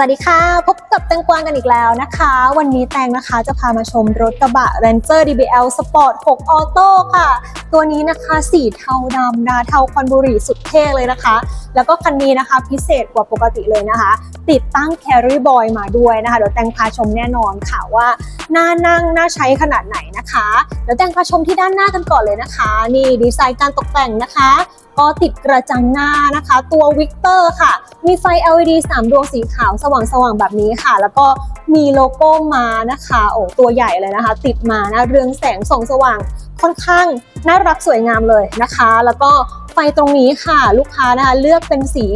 วัสดีค่ะ พบกับแตงกวางกันอีกแล้วนะคะ วันนี้แตงนะคะจะพามาชมรถกระบะ Ranger DBL Sport 6 Auto ค่ะ ตัวนี้นะคะ สีเทาดำดาเทาควันบุหรี่สุดเท่เลยนะคะแล้วก็คันนี้นะคะพิเศษกว่าปกติเลยนะคะ ติดตั้ง Carry Boy มาด้วยนะคะ เดี๋ยวแตงพาชมแน่นอนค่ะว่าน่านั่งน่าใช้ขนาดไหนนะคะเดี๋ยวแตงพาชมที่ด้านหน้ากันก่อนเลยนะคะ นี่ดีไซน์การตกแต่งนะคะ ก็ติดกระจังหน้านะคะ ตัววิกเตอร์ค่ะ มีไฟ LED 3 ดวงสีขาวสว่างๆแบบนี้ค่ะ แล้วก็มีโลโก้มานะคะโอ้ตัวใหญ่เลยนะคะ ติดมานะเรืองแสงส่องสว่างค่อนข้างน่ารักสวยงามเลยนะคะ แล้วก็ ไฟตรงนี้ค่ะ ลูกค้านะคะเลือกเป็นสี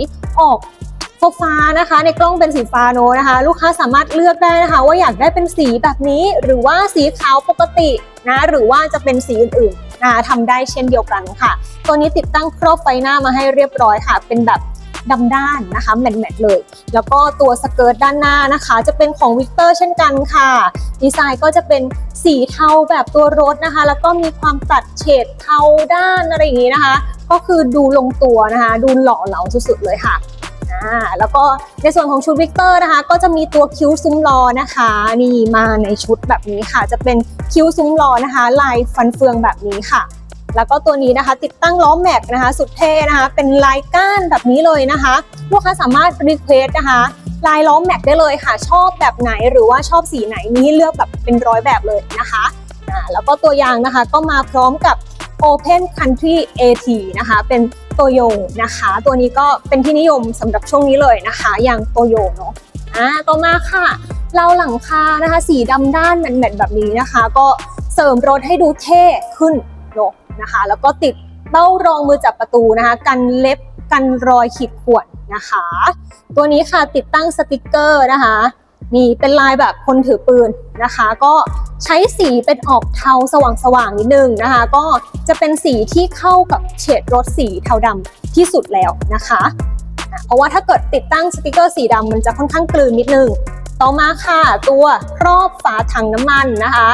ออกฟ้านะคะ ในกล้องเป็นสีฟ้าโนนะคะ ลูกค้าสามารถเลือกได้นะคะ ว่าอยากได้เป็นสีแบบนี้ หรือว่าสีขาวปกตินะหรือว่าจะเป็นสีอื่นๆนะทำได้เช่นเดียวกันค่ะ ตัวนี้ติดตั้งครอบไฟหน้ามาให้เรียบร้อยค่ะ เป็นแบบ ดำด้านนะคะแมทๆเลย แล้วก็ตัวสเกิร์ตด้านหน้านะคะ จะเป็นของวิกเตอร์เช่นกันค่ะ ดีไซน์ก็จะเป็นสีเทาแบบตัวรถนะคะ แล้วก็มีความตัดเฉดเทาด้านอะไรอย่างนี้นะคะ ก็คือดูลงตัวนะคะ ดูหล่อเหลาสุดๆเลยค่ะแล้วก็ในส่วนของชุดวิกเตอร์นะคะ ก็จะมีตัวคิ้วซุ้มล้อนะคะ นี่มาในชุดแบบนี้ค่ะ จะเป็นคิ้วซุ้มล้อนะคะ ลายฟันเฟืองแบบนี้ค่ะ แล้วก็ตัวนี้นะคะ ติดตั้งล้อแม็กนะคะ สุดเท่นะคะ เป็นลายก้านแบบนี้เลยนะคะ ลูกค้าสามารถรีเควสนะคะลายล้อแม็กได้เลยค่ะ ชอบแบบไหนหรือว่าชอบสีไหนมีให้เลือกแบบเป็นร้อยแบบเลยนะคะแล้วก็ตัวยางนะคะก็มาพร้อมกับ Open Country AT นะคะ เป็นโตโยนะคะ ตัวนี้ก็เป็นที่นิยมสำหรับช่วงนี้เลยนะคะ อย่างโตโยเนาะอ่าต่อมาค่ะเราหลังคานะคะ สีดำด้านแมทๆแบบนี้นะคะ ก็เสริมรถให้ดูเท่ขึ้นเนาะ นะคะ แล้วก็ติดเบ้ารองมือจับประตูนะคะ กันเล็บกันรอยขีดข่วนนะคะ ตัวนี้ค่ะติดตั้งสติกเกอร์นะคะนี่เป็นลายแบบคนถือปืนนะคะ ก็ใช้สีเป็นออกเทาสว่างๆนิดนึงนะคะ ก็จะเป็นสีที่เข้ากับเฉดรถสีเทาดำที่สุดแล้วนะคะอะเพราะว่าถ้าเกิดติดตั้งสติกเกอร์สีดำมันจะค่อนข้างกลืนนิดนึง ต่อมาค่ะตัวครอบฝาถังน้ำมันนะคะ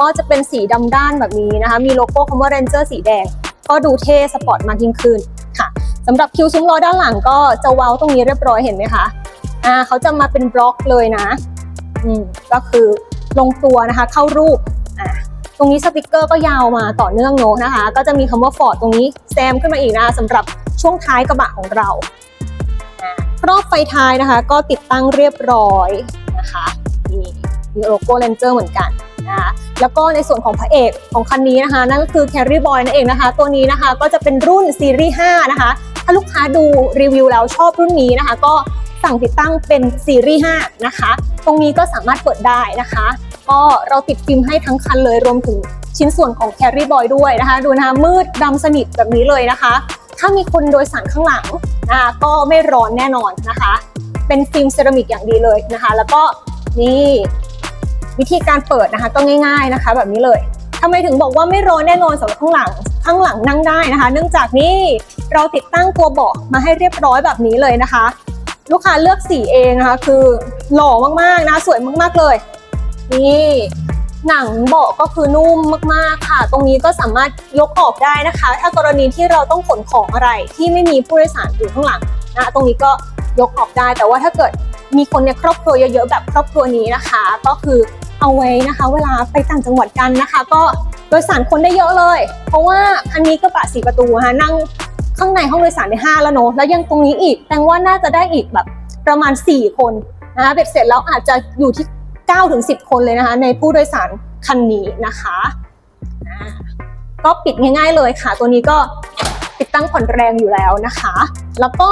ก็จะเป็นสีดำด้านแบบนี้นะคะ มีโลโก้คำว่า Ranger สีแดง ก็ดูเท่สปอร์ตมากยิ่งขึ้นค่ะสำหรับคิวซุ้มล้อด้านหลังก็จะเว้าตรงนี้เรียบร้อยเห็นไหมคะอ่าเขาจะมาเป็นบล็อกเลยนะอืมก็คือลงตัวนะคะเข้ารูปอ่าตรงนี้สติกเกอร์ก็ยาวมาต่อเนื่องโน้นะคะ ก็จะมีคำว่าฟอร์ดตรงนี้แซมขึ้นมาอีกนะสำหรับช่วงท้ายกระบะของเราอ่ารอบไฟท้ายนะคะ ก็ติดตั้งเรียบร้อยนะคะนี่มีโลโก้ Ranger เหมือนกัน นะคะแล้วก็ในส่วนของพระเอกของคันนี้นะคะ นั่นก็คือ Carry Boy นั่นเองนะคะ ตัวนี้นะคะก็จะเป็นรุ่นซีรีส์5นะคะ ถ้าลูกค้าดูรีวิวแล้วชอบรุ่นนี้นะคะ ก็สั่งติดตั้งเป็นซีรีส์5นะคะ ตรงนี้ก็สามารถเปิดได้นะคะ ก็เราติดฟิล์มให้ทั้งคันเลยรวมถึงชิ้นส่วนของ Carry Boy ด้วยนะคะ ดูนะคะมืดดำสนิทแบบนี้เลยนะคะ ถ้ามีคนโดยสารข้างหลังนะคะก็ไม่ร้อนแน่นอนนะคะ เป็นฟิล์มเซรามิกอย่างดีเลยนะคะ แล้วก็นี่ วิธีการเปิดนะคะก็ง่าย ๆนะคะ แบบนี้เลยทำไมถึงบอกว่าไม่ร้อนแน่นอนสำหรับข้างหลังข้างหลังนั่งได้นะคะ เนื่องจากนี่เราติดตั้งตัวเบาะมาให้เรียบร้อยแบบนี้เลยนะคะ ลูกค้าเลือกสีเองนะคะ คือหล่อมากๆนะสวยมากๆเลยนี่หนังเบาะก็คือนุ่มมากๆค่ะ ตรงนี้ก็สามารถยกออกได้นะคะ ถ้ากรณีที่เราต้องขนของอะไรที่ไม่มีผู้โดยสารอยู่ข้างหลังนะตรงนี้ก็ยกออกได้ แต่ว่าถ้าเกิดมีคนในครอบครัวเยอะๆแบบครอบครัวนี้นะคะ ก็คือ เอาไว้นะคะ เวลาไปต่างจังหวัดกันนะคะ ก็โดยสารคนได้เยอะเลย เพราะว่าคันนี้กระบะสีประตูนะคะนั่งข้างในห้องโดยสารได้ห้าแล้วเนอะแล้วยังตรงนี้อีกแตงว่าน่าจะได้อีกแบบประมาณ 4 คนนะคะเบ็ดเสร็จแล้วอาจจะอยู่ที่9ถึง10 คนเลยนะคะ ในผู้โดยสารคันนี้นะคะก็ปิดง่าย ๆ เลยค่ะ ตัวนี้ก็ติดตั้งผ่อนแรงอยู่แล้วนะคะ แล้วก็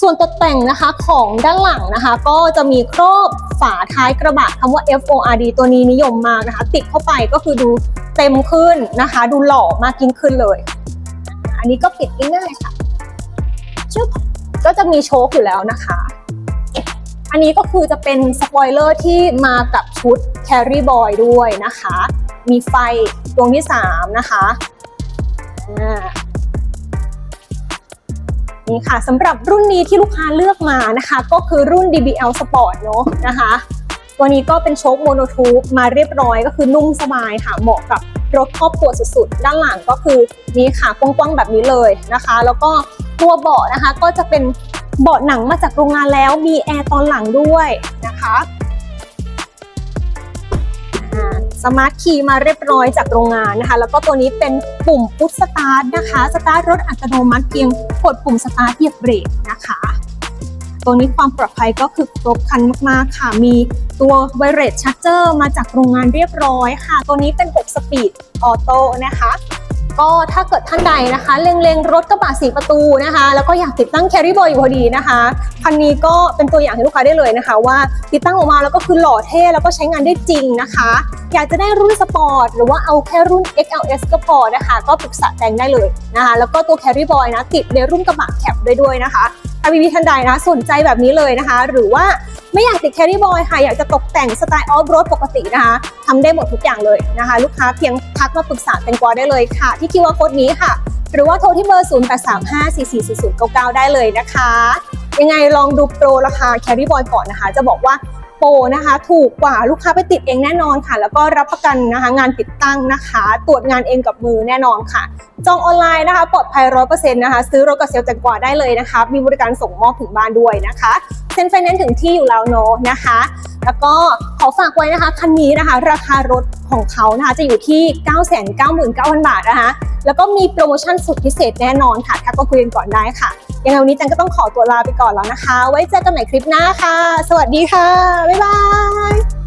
ส่วนตกแต่งนะคะของด้านหลังนะคะ ก็จะมีครอบ ฝาท้ายกระบะคำว่า FORD ตัวนี้นิยมมากนะคะ ติดเข้าไปก็คือดูเต็มขึ้นนะคะ ดูหล่อมากยิ่งขึ้นเลย อันนี้ก็ปิดง่ายๆค่ะชึบก็จะมีโชคอยู่แล้วนะคะ อันนี้ก็คือจะเป็นสปอยเลอร์ที่มากับชุด Carry Boy ด้วยนะคะ มีไฟดวงที่ 3 นะคะ นี้ค่ะสำหรับรุ่นนี้ที่ลูกค้าเลือกมานะคะ ก็คือรุ่น DBL Sport เนอะนะคะตัวนี้ก็เป็นโชคโมโนทูบมาเรียบร้อยก็คือนุ่มสบายค่ะเหมาะกับรถครอบครัวสุดๆ ด้านหลังก็คือมีขากว้างๆแบบนี้เลยนะคะ แล้วก็ตัวเบาะนะคะก็จะเป็นเบาะหนังมาจากโรงงานแล้วมีแอร์ตอนหลังด้วยนะคะ สมาร์ทคีย์มาเรียบร้อยจากโรงงานนะคะ แล้วก็ตัวนี้เป็นปุ่มพุชสตาร์ทนะคะสตาร์ทรถอัตโนมัติเพียงกดปุ่มสตาร์ทเหยียบเบรกนะคะ ตัวนี้ความปลอดภัยก็คือครบคันมากๆค่ะ มีตัวไวเรสชั r เจอร์มาจากโรงงานเรียบร้อยค่ะ ตัวนี้เป็น 6 สปีดออโต้นะคะ ก็ถ้าเกิดท่านใดนะคะเล็งๆ รถกระบะสีประตูนะคะ แล้วก็อยากติดตั้งแคริบอยอยู่พอดีนะคะคันนี้ก็เป็นตัวอย่างให้ลูกค้าได้เลยนะคะ ว่าติดตั้งออกมาแล้วก็คือหล่อเท่แล้วก็ใช้งานได้จริงนะคะ อยากจะได้รุ่นสปอร์ตหรือว่าเอาแค่รุ่น XLS ก็พอนะคะ ก็ปรึกษาแตงได้เลยนะคะ แล้วก็ตัวแคริบอยนะติดในรุ่นกระบะแคปได้ด้วยนะคะาพี่ๆท่านใดนะสนใจแบบนี้เลยนะคะ หรือว่าไม่อยากติดแคริบอยค่ะ อยากจะตกแต่งสไตล์ออฟโรดปกตินะคะทำได้หมดทุกอย่างเลยนะคะ ลูกค้าเพียงทักมาปรึกษาแตงกวาได้เลยค่ะ ที่คิวอาร์โค้ดนี้ค่ะ หรือว่าโทรที่เบอร์ 0835440099 ได้เลยนะคะ ยังไงลองดูโปรราคาแคริบอยก่อนนะคะ จะบอกว่า โปรนะคะ ถูกกว่าลูกค้าไปติดเองแน่นอนค่ะ แล้วก็รับประกันนะคะงานติดตั้งนะคะ ตรวจงานเองกับมือแน่นอนค่ะ จองออนไลน์นะคะ ปลอดภัยร้อยเปอร์เซ็นต์นะคะ ซื้อรถกับเซลล์แตงกว่าได้เลยนะคะ มีบริการส่งมอบถึงบ้านด้วยนะคะเซ็นไฟแนนซ์ถึงที่อยู่แล้วเนอะนะคะ แล้วก็ขอฝากไว้นะคะคันนี้นะคะ ราคารถของเขานะคะจะอยู่ที่ 999,000 บาทนะคะแล้วก็มีโปรโมชั่นสุดพิเศษแน่นอนค่ะทักก็คุยกันก่อนได้ค่ะ ยังไงวันนี้จันก็ต้องขอตัวลาไปก่อนแล้วนะคะ ไว้เจอกันใหม่คลิปหน้าค่ะ สวัสดีค่ะ บ๊ายบาย